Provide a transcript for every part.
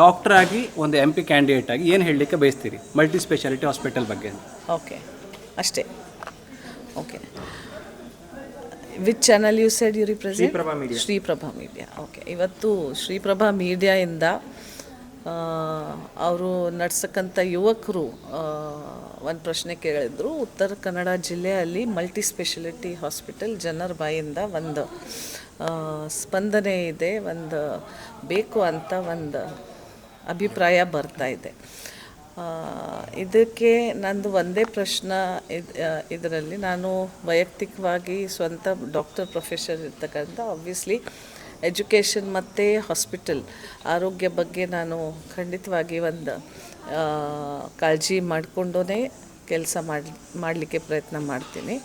Doctor ಆಗಿ ಒಂದು M P candidate ಆಗಿ ಏನು ಹೇಳಲಿಕ್ಕೆ ಬಯಸ್ತೀರಿ? ಮಲ್ಟಿ ಸ್ಪೆಷಾಲಿಟಿ ಹಾಸ್ಪಿಟಲ್ ಬಗ್ಗೆ ಓಕೆ. ಅಷ್ಟೇ. Okay. Which channel you said you represent Shriprabha media okay. ಇವತ್ತು ಶ್ರೀಪ್ರಭಾ ಮೀಡಿಯಾಯಿಂದ ಅವರು ನಡ್ಸಕ್ಕಂಥ ಯುವಕರು ಒಂದು ಪ್ರಶ್ನೆ ಕೇಳಿದ್ರು. ಉತ್ತರ ಕನ್ನಡ ಜಿಲ್ಲೆಯಲ್ಲಿ ಮಲ್ಟಿ ಸ್ಪೆಷಾಲಿಟಿ ಹಾಸ್ಪಿಟಲ್ ಜನರ ಬಾಯಿಂದ ಒಂದು ಸ್ಪಂದನೆ ಇದೆ ಒಂದು ಬೇಕು ಅಂತ ಒಂದು ಅಭಿಪ್ರಾಯ ಬರ್ತಾ ಇದೆ. ಇದಕ್ಕೆ ನಂದು ಒಂದೇ ಪ್ರಶ್ನೆ ಇದರಲ್ಲಿ ನಾನು ವೈಯಕ್ತಿಕವಾಗಿ ಸ್ವಂತ ಡಾಕ್ಟರ್ ಪ್ರೊಫೆಸರ್ ಇರ್ತಕ್ಕಂಥ ಆಬ್ವಿಯಸ್ಲಿ ಎಜುಕೇಷನ್ ಮತ್ತು ಹಾಸ್ಪಿಟಲ್ ಆರೋಗ್ಯ ಬಗ್ಗೆ ನಾನು ಖಂಡಿತವಾಗಿ ಒಂದು ಕಾಳಜಿ ಮಾಡಿಕೊಂಡೇ ಕೆಲಸ ಮಾಡಿ, ಮಾಡಲಿಕ್ಕೆ ಪ್ರಯತ್ನ ಮಾಡ್ತೀನಿ.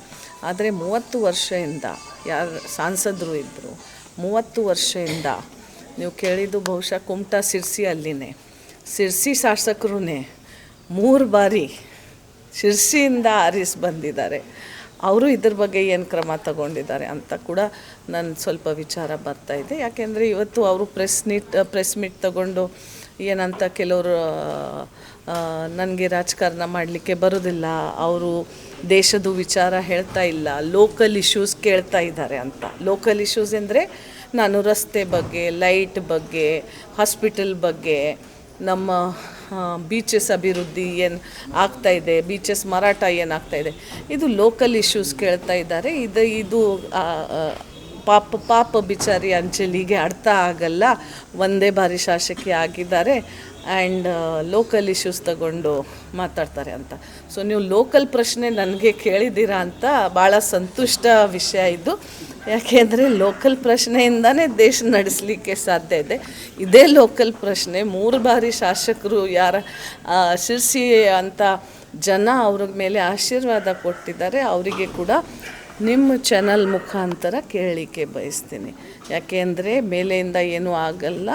ಆದರೆ ಮೂವತ್ತು ವರ್ಷದಿಂದ ಯಾರು, ಸಾಂಸದರು ಇದ್ದರು ಮೂವತ್ತು ವರ್ಷದಿಂದ ನೀವು ಕೇಳಿದ್ದು ಬಹುಶಃ ಕುಮಟಾ ಸಿರ್ಸಿ ಅಲ್ಲಿನೇ. ಸಿರ್ಸಿ ಶಾಸಕರೂ ಮೂರು ಬಾರಿ ಶಿರ್ಸಿಯಿಂದ ಆರಿಸಿ ಬಂದಿದ್ದಾರೆ. ಅವರು ಇದ್ರ ಬಗ್ಗೆ ಏನು ಕ್ರಮ ತಗೊಂಡಿದ್ದಾರೆ ಅಂತ ಕೂಡ ನನ್ನ ಸ್ವಲ್ಪ ವಿಚಾರ ಬರ್ತಾ ಇದೆ. ಯಾಕೆಂದರೆ ಇವತ್ತು ಅವರು ಪ್ರೆಸ್ ನೀಟ್, ಪ್ರೆಸ್ ಮೀಟ್ ತಗೊಂಡು ಏನಂತ ಕೆಲವರು ನನಗೆ ರಾಜಕಾರಣ ಮಾಡಲಿಕ್ಕೆ ಬರೋದಿಲ್ಲ. ಅವರು ದೇಶದ ವಿಚಾರ ಹೇಳ್ತಾ ಇಲ್ಲ. ಲೋಕಲ್ ಇಶ್ಯೂಸ್ ಕೇಳ್ತಾ ಇದ್ದಾರೆ ಅಂತ. ಲೋಕಲ್ ಇಶ್ಯೂಸ್ ಅಂದರೆ ನಾನು ರಸ್ತೆ ಬಗ್ಗೆ ಲೈಟ್ ಬಗ್ಗೆ ಹಾಸ್ಪಿಟಲ್ ಬಗ್ಗೆ, ನಮ್ಮ ಬೀಚಸ್ ಅಭಿವೃದ್ಧಿ ಏನು ಆಗ್ತಾ ಇದೆ ಬೀಚಸ್ ಮಾರಾಟ ಏನಾಗ್ತಾ ಇದೆ. ಇದು ಲೋಕಲ್ ಇಶ್ಯೂಸ್ ಕೇಳ್ತಾ ಇದ್ದಾರೆ. ಇದು ಇದು ಪಾಪ ಪಾಪ ಬಿಚಾರಿ ಅಂಚಲಿಗೆ ಅರ್ಥ ಆಗಲ್ಲ. ಒಂದೇ ಬಾರಿ ಶಾಸಕಿ ಆಗಿದ್ದಾರೆ. ಆ್ಯಂಡ್ ಲೋಕಲ್ ಇಶ್ಯೂಸ್ ತಗೊಂಡು ಮಾತಾಡ್ತಾರೆ ಅಂತ. ಸೊ ನೀವು ಲೋಕಲ್ ಪ್ರಶ್ನೆ ನನಗೆ ಕೇಳಿದ್ದೀರಾ ಅಂತ ಭಾಳ ಸಂತುಷ್ಟ ವಿಷಯ ಇದು. ಯಾಕೆಂದರೆ ಲೋಕಲ್ ಪ್ರಶ್ನೆಯಿಂದನೇ ದೇಶ ನಡೆಸಲಿಕ್ಕೆ ಸಾಧ್ಯ ಇದೆ. ಇದೇ ಲೋಕಲ್ ಪ್ರಶ್ನೆ, ಮೂರು ಬಾರಿ ಶಾಸಕರು ಯಾರ ಶಿರ್ಸಿ ಅಂತ ಜನ ಅವ್ರ ಮೇಲೆ ಆಶೀರ್ವಾದ ಕೊಟ್ಟಿದ್ದಾರೆ. ಅವರಿಗೆ ಕೂಡ ನಿಮ್ಮ ಚಾನಲ್ ಮುಖಾಂತರ ಕೇಳಲಿಕ್ಕೆ ಬಯಸ್ತೀನಿ. ಯಾಕೆಂದರೆ ಮೇಲೆಯಿಂದ ಏನೂ ಆಗಲ್ಲ.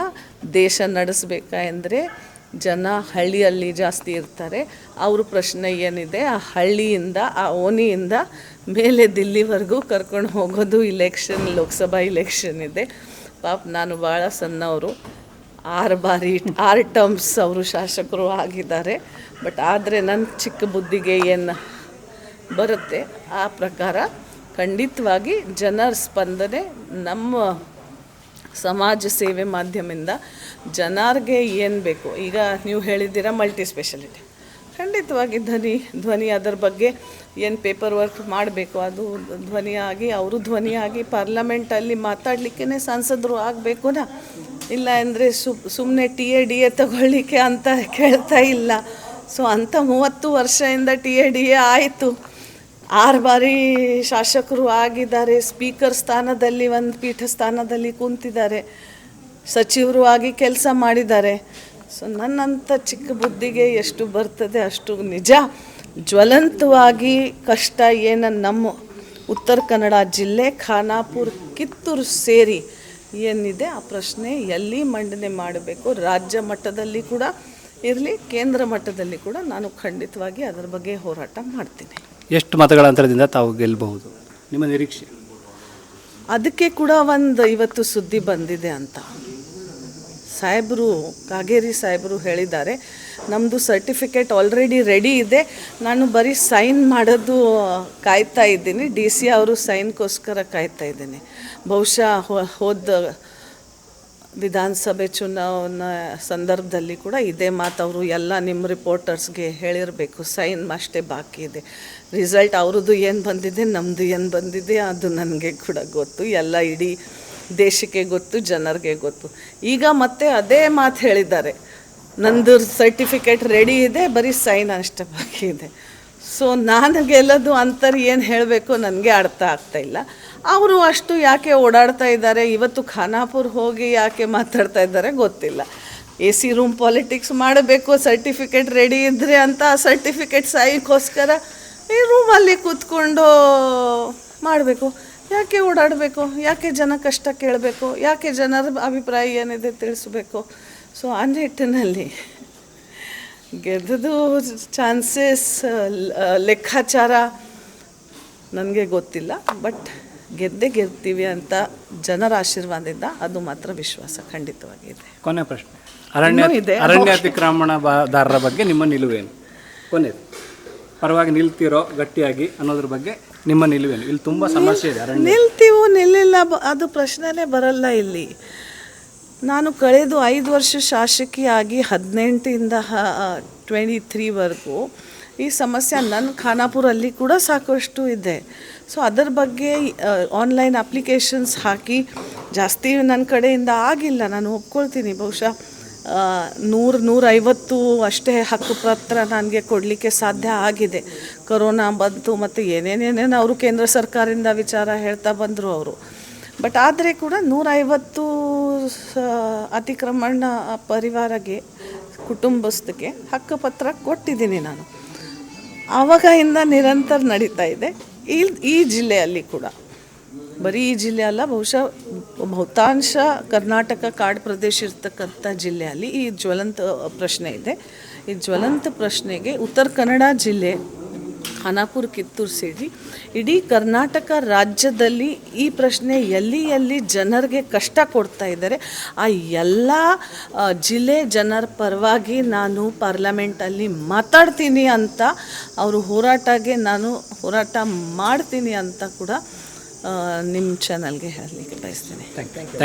ದೇಶ ನಡೆಸಬೇಕಾ ಅಂದರೆ ಜನ ಹಳ್ಳಿಯಲ್ಲಿ ಜಾಸ್ತಿ ಇರ್ತಾರೆ. ಅವ್ರ ಪ್ರಶ್ನೆ ಏನಿದೆ ಆ ಹಳ್ಳಿಯಿಂದ, ಆ ಓಣಿಯಿಂದ ಮೇಲೆ ದಿಲ್ಲಿವರೆಗೂ ಕರ್ಕೊಂಡು ಹೋಗೋದು ಇಲೆಕ್ಷನ್ ಲೋಕಸಭಾ ಇಲೆಕ್ಷನ್ ಇದೆ. ಪಾಪ, ನಾನು ಭಾಳ ಸಣ್ಣವರು. ಆರು ಬಾರಿ, ಆರು ಟರ್ಮ್ಸ್ ಅವರು ಶಾಸಕರು ಆಗಿದ್ದಾರೆ. ಬಟ್ ಆದರೆ ನನ್ನ ಚಿಕ್ಕ ಬುದ್ಧಿಗೆ ಏನು ಬರುತ್ತೆ? ಆ ಪ್ರಕಾರ ಖಂಡಿತವಾಗಿ ಜನರ ಸ್ಪಂದನೆ ನಮ್ಮ ಸಮಾಜ ಸೇವೆ ಮಾಧ್ಯಮದಿಂದ ಜನರಿಗೆ ಏನು ಬೇಕು. ಈಗ ನೀವು ಹೇಳಿದ್ದೀರಾ ಮಲ್ಟಿ ಸ್ಪೆಷಾಲಿಟಿ ಖಂಡಿತವಾಗಿ ಧ್ವನಿ ಧ್ವನಿ ಅದರ ಬಗ್ಗೆ ಏನು ಪೇಪರ್ ವರ್ಕ್ ಮಾಡಬೇಕು. ಅದು ಧ್ವನಿಯಾಗಿ, ಅವರು ಧ್ವನಿಯಾಗಿ ಪಾರ್ಲಮೆಂಟಲ್ಲಿ ಮಾತಾಡಲಿಕ್ಕೇ ಸಂಸದರು ಆಗಬೇಕುನಾ? ಇಲ್ಲ ಅಂದರೆ ಸು ಸುಮ್ಮನೆ ಟಿ ಎ ಡಿ ಎ ತಗೊಳ್ಳಿಕ್ಕೆ ಅಂತ ಕೇಳ್ತಾ ಇಲ್ಲ. ಸೊ ಅಂಥ ಮೂವತ್ತು ವರ್ಷದಿಂದ ಟಿ ಎ ಡಿ ಎ ಆಯಿತು. ಆರು ಬಾರಿ ಶಾಸಕರು ಆಗಿದ್ದಾರೆ, ಸ್ಪೀಕರ್ ಸ್ಥಾನದಲ್ಲಿ ಒಂದು ಪೀಠ ಸ್ಥಾನದಲ್ಲಿ ಕುಂತಿದ್ದಾರೆ, ಸಚಿವರು ಆಗಿ ಕೆಲಸ ಮಾಡಿದ್ದಾರೆ. ಸೊ ನನ್ನಂಥ ಚಿಕ್ಕ ಬುದ್ಧಿಗೆ ಎಷ್ಟು ಬರ್ತದೆ ಅಷ್ಟು ನಿಜ. ಜ್ವಲಂತವಾಗಿ ಕಷ್ಟ ಏನು ನಮ್ಮ ಉತ್ತರ ಕನ್ನಡ ಜಿಲ್ಲೆ ಖಾನಾಪುರ, ಕಿತ್ತೂರು ಸೇರಿ ಏನಿದೆ ಆ ಪ್ರಶ್ನೆ ಎಲ್ಲಿ ಮಂಡನೆ ಮಾಡಬೇಕು? ರಾಜ್ಯ ಮಟ್ಟದಲ್ಲಿ ಕೂಡ ಇರಲಿ, ಕೇಂದ್ರ ಮಟ್ಟದಲ್ಲಿ ಕೂಡ ನಾನು ಖಂಡಿತವಾಗಿ ಅದರ ಬಗ್ಗೆ ಹೋರಾಟ ಮಾಡ್ತೀನಿ. ಎಷ್ಟು ಮತಗಳ ಅಂತರದಿಂದ ತಾವು ಗೆಲ್ಲಬಹುದು ನಿಮ್ಮ ನಿರೀಕ್ಷೆ? ಅದಕ್ಕೆ ಕೂಡ ಒಂದು ಇವತ್ತು ಸುದ್ದಿ ಬಂದಿದೆ ಅಂತ. ಸಾಹೇಬರು, ಕಾಗೇರಿ ಸಾಹೇಬರು ಹೇಳಿದ್ದಾರೆ ನಮ್ಮದು ಸರ್ಟಿಫಿಕೇಟ್ ಆಲ್ರೆಡಿ ರೆಡಿ ಇದೆ. ನಾನು ಬರೀ ಸೈನ್ ಮಾಡೋದು ಕಾಯ್ತಾ ಇದ್ದೀನಿ. ಡಿ ಸಿ ಅವರು ಸೈನ್ಗೋಸ್ಕರ ಕಾಯ್ತಾ ಇದ್ದೀನಿ. ಬಹುಶಃ ಹೋದ ವಿಧಾನಸಭೆ ಚುನಾವಣಾ ಸಂದರ್ಭದಲ್ಲಿ ಕೂಡ ಇದೇ ಮಾತು ಅವರು ಎಲ್ಲ ನಿಮ್ಮ ರಿಪೋರ್ಟರ್ಸ್ಗೆ ಹೇಳಿರಬೇಕು, ಸೈನ್ ಅಷ್ಟೇ ಬಾಕಿ ಇದೆ. ರಿಸಲ್ಟ್ ಅವ್ರದ್ದು ಏನು ಬಂದಿದೆ ನಮ್ಮದು ಏನು ಬಂದಿದೆ, ಅದು ನನಗೆ ಕೂಡ ಗೊತ್ತು. ಎಲ್ಲ ಇಡೀ ದೇಶಕ್ಕೆ ಗೊತ್ತು, ಜನರಿಗೆ ಗೊತ್ತು. ಈಗ ಮತ್ತೆ ಅದೇ ಮಾತು ಹೇಳಿದ್ದಾರೆ. ನಂದು ಸರ್ಟಿಫಿಕೇಟ್ ರೆಡಿ ಇದೆ, ಬರೀ ಸೈನ್ ಅಷ್ಟೇ ಬಾಕಿ ಇದೆ. ಸೊ ನಾನು ಗೆಲ್ಲೋದು ಅಂತರ್ ಏನು ಹೇಳಬೇಕು, ನನಗೆ ಅರ್ಥ ಆಗ್ತಾ ಇಲ್ಲ. ಅವರು ಅಷ್ಟು ಯಾಕೆ ಓಡಾಡ್ತಾ ಇದ್ದಾರೆ? ಇವತ್ತು ಖಾನಾಪುರ್ ಹೋಗಿ ಯಾಕೆ ಮಾತಾಡ್ತಾ ಇದ್ದಾರೆ ಗೊತ್ತಿಲ್ಲ. ಎ ಸಿ ರೂಮ್ ಪಾಲಿಟಿಕ್ಸ್ ಮಾಡಬೇಕು, ಸರ್ಟಿಫಿಕೇಟ್ ರೆಡಿ ಇದ್ದರೆ ಅಂತ ಸರ್ಟಿಫಿಕೇಟ್ ಸಾಯಕ್ಕೋಸ್ಕರ ಈ ರೂಮಲ್ಲಿ ಕೂತ್ಕೊಂಡು ಮಾಡಬೇಕು. ಯಾಕೆ ಓಡಾಡಬೇಕು? ಯಾಕೆ ಜನ ಕಷ್ಟ ಕೇಳಬೇಕು? ಯಾಕೆ ಜನರ ಅಭಿಪ್ರಾಯ ಏನಿದೆ ತಿಳಿಸ್ಬೇಕು? ಸೊ ಆ ನಿಟ್ಟಿನಲ್ಲಿ ಗೆದ್ದು ಚಾನ್ಸಸ್ ಲೆಕ್ಕಾಚಾರ ನನಗೆ ಗೊತ್ತಿಲ್ಲ ಬಟ್ ಗೆದ್ದೇ ಗೆಲ್ತೀವಿ ಅಂತ ಜನರ ಆಶೀರ್ವಾದದಿಂದ ಅದು ಮಾತ್ರ ವಿಶ್ವಾಸ ಖಂಡಿತವಾಗಿದೆ. ಕೊನೆ ಪ್ರಶ್ನೆ. ಅರಣ್ಯ. ಅರಣ್ಯ ಅತಿಕ್ರಮಣದಾರರ ಬಗ್ಗೆ ನಿಮ್ಮ ನಿಲುವೇನು ಕೊನೆ. ಪರವಾಗಿ ನಿಲ್ತಿರೋ ಗಟ್ಟಿಯಾಗಿ ಅನ್ನೋದ್ರ ಬಗ್ಗೆ ನಿಮ್ಮ ನಿಲುವೇನು ಇಲ್ಲಿ ತುಂಬ ಸಮಸ್ಯೆ ಇದೆ ಅರಣ್ಯ. ನಿಲ್ತೀವೋ ನಿಲ್ಲಿಲ್ಲ ಅದು ಪ್ರಶ್ನೆನೇ ಬರಲ್ಲ ಇಲ್ಲಿ. ನಾನು ಕಳೆದು ಐದು ವರ್ಷ ಶಾಸಕಿಯಾಗಿ ಹದಿನೆಂಟಿಂದ ಟ್ವೆಂಟಿ ತ್ರೀವರೆಗೂ ಈ ಸಮಸ್ಯೆ ನನ್ನ ಖಾನಾಪುರಲ್ಲಿ ಕೂಡ ಸಾಕಷ್ಟು ಇದೆ. ಸೊ ಅದರ ಬಗ್ಗೆ ಆನ್ಲೈನ್ ಅಪ್ಲಿಕೇಶನ್ಸ್ ಹಾಕಿ ಜಾಸ್ತಿ ನನ್ನ ಕಡೆಯಿಂದ ಆಗಿಲ್ಲ. ನಾನು ಒಪ್ಕೊಳ್ತೀನಿ. ಬಹುಶಃ ನೂರು, ನೂರೈವತ್ತು ಅಷ್ಟೇ ಹಕ್ಕು ಪತ್ರ ನನಗೆ ಕೊಡಲಿಕ್ಕೆ ಸಾಧ್ಯ ಆಗಿದೆ. ಕೊರೋನಾ ಬಂತು ಮತ್ತು ಏನೇನೇನೇನು ಅವರು ಕೇಂದ್ರ ಸರ್ಕಾರದಿಂದ ವಿಚಾರ ಹೇಳ್ತಾ ಬಂದರು ಅವರು. ಬಟ್ ಆದರೆ ಕೂಡ ನೂರೈವತ್ತು ಅತಿಕ್ರಮಣ ಪರಿವಾರಗೆ, ಕುಟುಂಬಸ್ಥಕ್ಕೆ ಹಕ್ಕುಪತ್ರ ಕೊಟ್ಟಿದ್ದೀನಿ ನಾನು. ಆವಾಗಿಂದ ನಿರಂತರ ನಡೀತಾ ಇದೆ. ಈ ಈ ಜಿಲ್ಲೆಯಲ್ಲಿ ಕೂಡ. ಬರೀ ಈ ಜಿಲ್ಲೆ ಅಲ್ಲ, ಬಹುಶಃ ಬಹುತಾಂಶ ಕರ್ನಾಟಕ ಕಾಡು ಪ್ರದೇಶ ಇರ್ತಕ್ಕಂಥ ಜಿಲ್ಲೆಯಲ್ಲಿ ಈ ಜ್ವಲಂತ ಪ್ರಶ್ನೆ ಇದೆ. ಈ ಜ್ವಲಂತ ಪ್ರಶ್ನೆಗೆ ಉತ್ತರ ಕನ್ನಡ ಜಿಲ್ಲೆ ಖಾನಾಪುರ, ಕಿತ್ತೂರು ಸೇರಿ ಇಡೀ ಕರ್ನಾಟಕ ರಾಜ್ಯದಲ್ಲಿ ಈ ಪ್ರಶ್ನೆ ಎಲ್ಲಿ ಎಲ್ಲಿ ಜನರಿಗೆ ಕಷ್ಟ ಕೊಡ್ತಾ ಇದ್ದಾರೆ, ಆ ಎಲ್ಲ ಜಿಲ್ಲೆ ಜನರ ಪರವಾಗಿ ನಾನು ಪಾರ್ಲಮೆಂಟಲ್ಲಿ ಮಾತಾಡ್ತೀನಿ ಅಂತ, ಅವರು ಹೋರಾಟಗೆ ನಾನು ಹೋರಾಟ ಮಾಡ್ತೀನಿ ಅಂತ ಕೂಡ ನಿಮ್ಮ ಚಾನಲ್ಗೆ ಹೇಳಲಿಕ್ಕೆ ಬಯಸ್ತೀನಿ. Thank you